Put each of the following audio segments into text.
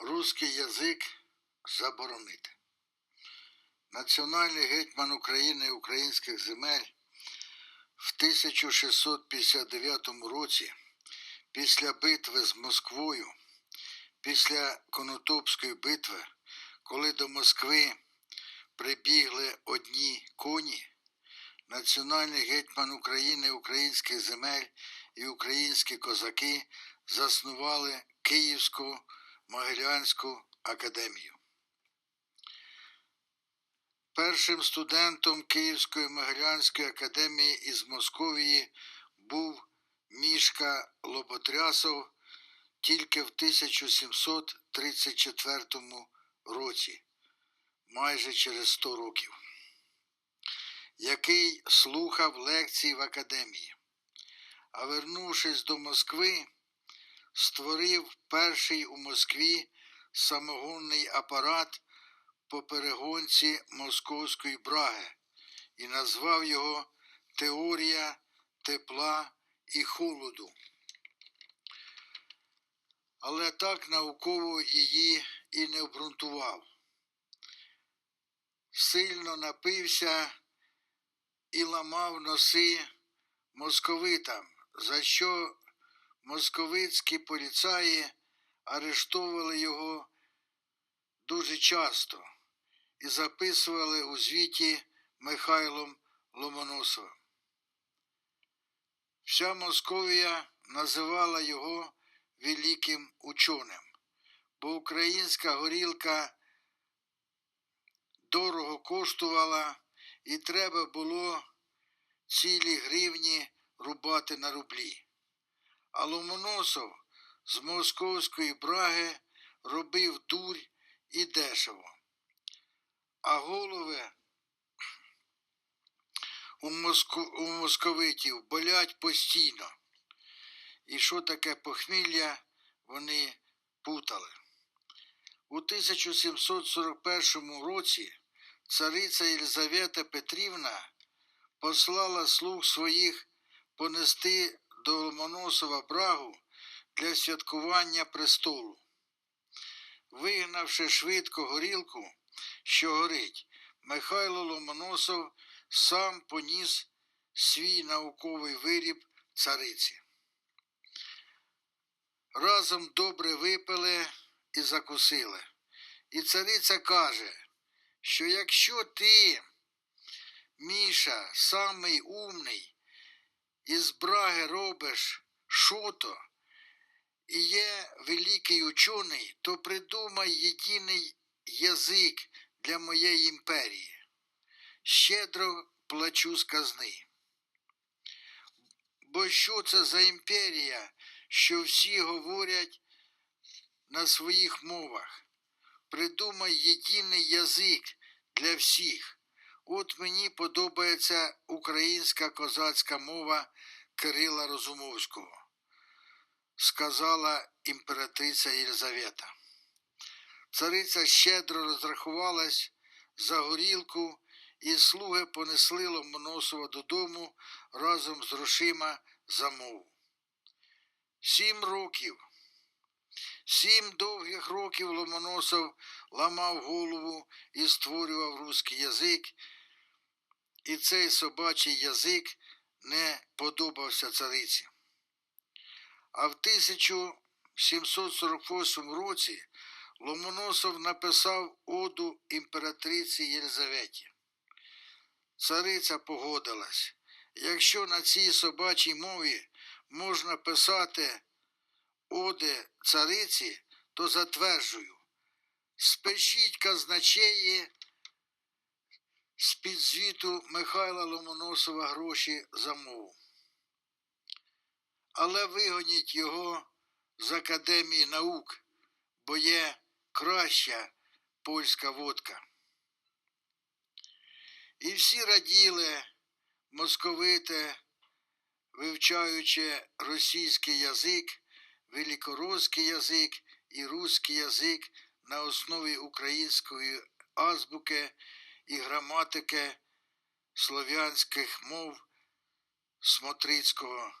русський язик заборонити. Національний гетьман України і українських земель в 1659 році, після битви з Москвою, після Конотопської битви, коли до Москви прибігли одні коні, національний гетьман України українських земель і українські козаки заснували Київську Могилянську академію. Першим студентом Київської Могилянської академії із Московії був Мішка Лоботрясов тільки в 1734 році, майже через 100 років, який слухав лекції в академії. А вернувшись до Москви, створив перший у Москві самогонний апарат по перегонці московської браги і назвав його Теорія тепла і холоду. Але так науково її і не обґрунтував. Сильно напився і ламав носи московитам, за що московицькі поліцаї арештовували його дуже часто і записували у звіті Михайлом Ломоносовим. Вся Московія називала його великим ученим, бо українська горілка дорого коштувала і треба було цілі гривні рубати на рублі. А Ломоносов з московської браги робив дурь і дешево. А голови у, моско... у московитів болять постійно. І що таке похмілля, вони путали. У 1741 році цариця Єлизавета Петрівна послала слуг своїх понести до Ломоносова брагу для святкування престолу. Вигнавши швидко горілку, що горить, Михайло Ломоносов сам поніс свій науковий виріб цариці. Разом добре випили і закусили. І цариця каже, що якщо ти, Міша, самий умний, із браги робиш шуто, і є великий учений, то придумай єдиний язик для моєї імперії. Щедро плачу з казни. Бо що це за імперія, що всі говорять на своїх мовах? Придумай єдиний язик для всіх. От мені подобається українська козацька мова Кирила Розумовського, сказала імператриця Єлизавета. Цариця щедро розрахувалась за горілку, і слуги понесли Ломоносова додому разом з грошима за мову. Сім років. Сім довгих років Ломоносов ламав голову і створював руський язик, і цей собачий язик не подобався цариці. А в 1748 році Ломоносов написав оду імператриці Єлизаветі. Цариця погодилась, якщо на цій собачій мові можна писати оди цариці, то затверджую, спишіть казначеї з під звіту Михайла Ломоносова гроші за мову. Але вигоніть його з Академії наук, бо є краща польська водка. І всі раділи, московити, вивчаючи російський язик, великоросський язик і русський язик на основі української азбуки і граматики слов'янських мов Смотрицького,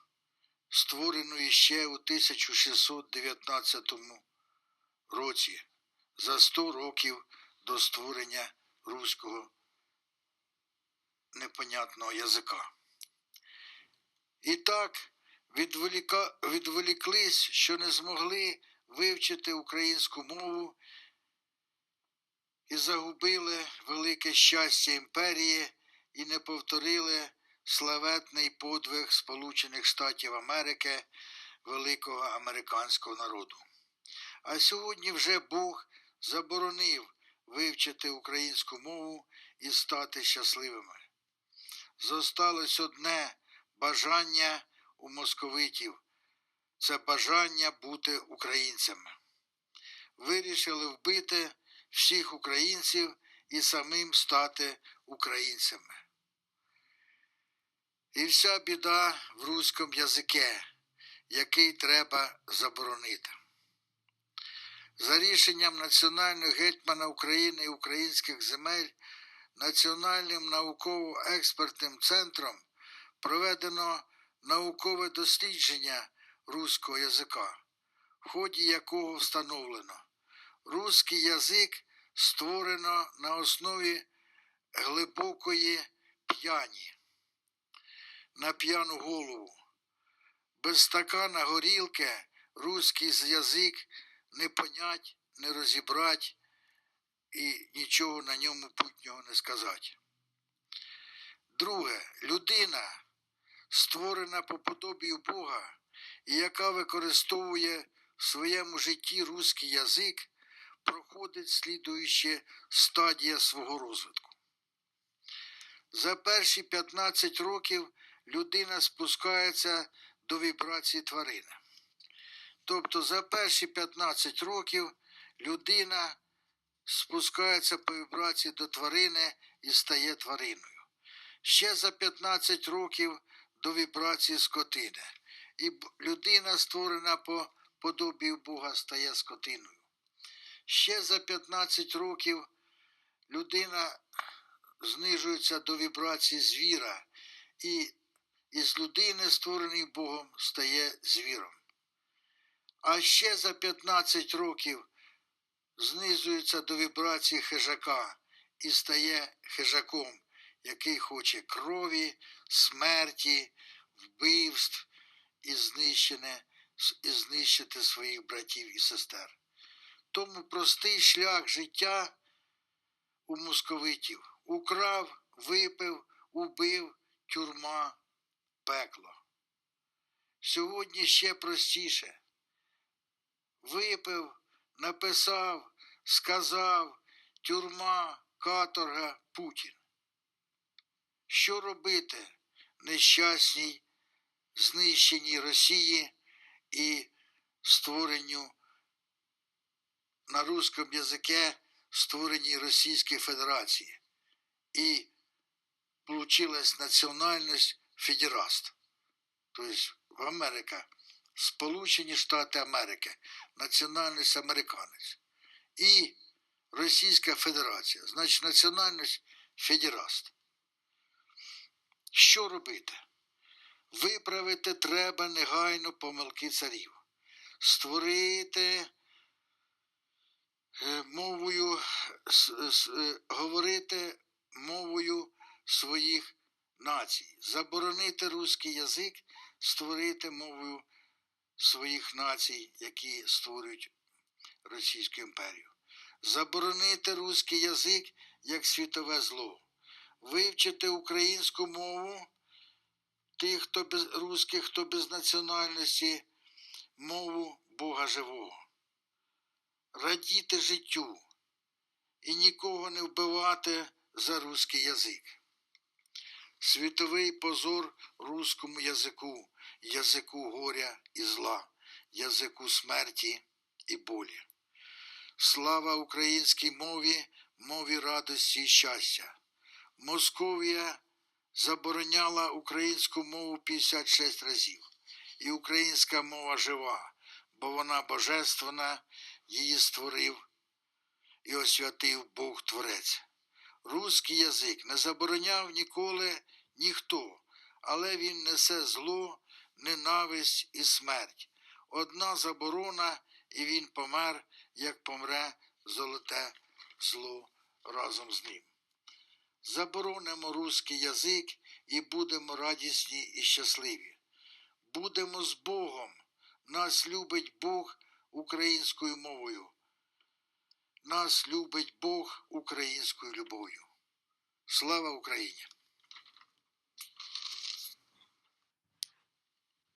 створеної ще у 1619 році, за 100 років до створення руського непонятного язика. І так відволіка, відволіклись, що не змогли вивчити українську мову і загубили велике щастя імперії і не повторили славетний подвиг Сполучених Штатів Америки, великого американського народу. А сьогодні вже Бог заборонив вивчити українську мову і стати щасливими. Зосталось одне бажання у московитів це бажання бути українцями. Вирішили вбити всіх українців і самим стати українцями. І вся біда в руському язике, який треба заборонити. За рішенням Національного гетьмана України і українських земель Національним науково-експертним центром проведено наукове дослідження руського язика, в ході якого встановлено, руський язик створено на основі глибокої п'яні на п'яну голову. Без стакана горілки руський язик не понять, не розібрать і нічого на ньому путнього не сказати. Друге, людина, створена по подобію Бога, і яка використовує в своєму житті руський язик, проходить слідуюча стадія свого розвитку. За перші 15 років людина спускається до вібрації тварини. Тобто за перші 15 років людина спускається по вібрації до тварини і стає твариною. Ще за 15 років до вібрації скотини. І людина, створена по подобію Бога, стає скотиною. Ще за 15 років людина знижується до вібрації звіра, і із людини, створений Богом, стає звіром. А ще за 15 років знизується до вібрації хижака і стає хижаком, який хоче крові, смерті, вбивств і, і знищити своїх братів і сестер. Тому простий шлях життя у московитів украв, випив, убив, тюрма, пекло. Сьогодні ще простіше. Випив, написав, сказав, тюрма, каторга, Путін. Що робити нещасній, знищеній Росії і створенню на русском язике створеній Російській Федерації? І получилась національність федераст. Тобто Америка, Сполучені Штати Америки, національність американець. І Російська Федерація, значить національність федераст. Що робити? Виправити треба негайно помилки царів, створити мовою, с- с- е, говорити мовою своїх націй, заборонити русський язик, створити мовою своїх націй, які створюють Російську імперію, заборонити русський язик як світове зло, вивчити українську мову тих, хто без русських, хто без національності, мову Бога живого, радіти життю і нікого не вбивати за русський язик. Світовий позор руському язику, язику горя і зла, язику смерті і болі. Слава українській мові, мові радості і щастя. Московія забороняла українську мову 56 разів. І українська мова жива, бо вона божественна, її створив і освятив Бог Творець. Руський язик не забороняв ніколи ніхто, але він несе зло, ненависть і смерть. Одна заборона, і він помер як помре золоте зло разом з ним. Заборонимо руський язик і будемо радісні і щасливі. Будемо з Богом. Нас любить Бог українською мовою. Нас любить Бог українською любов'ю. Слава Україні!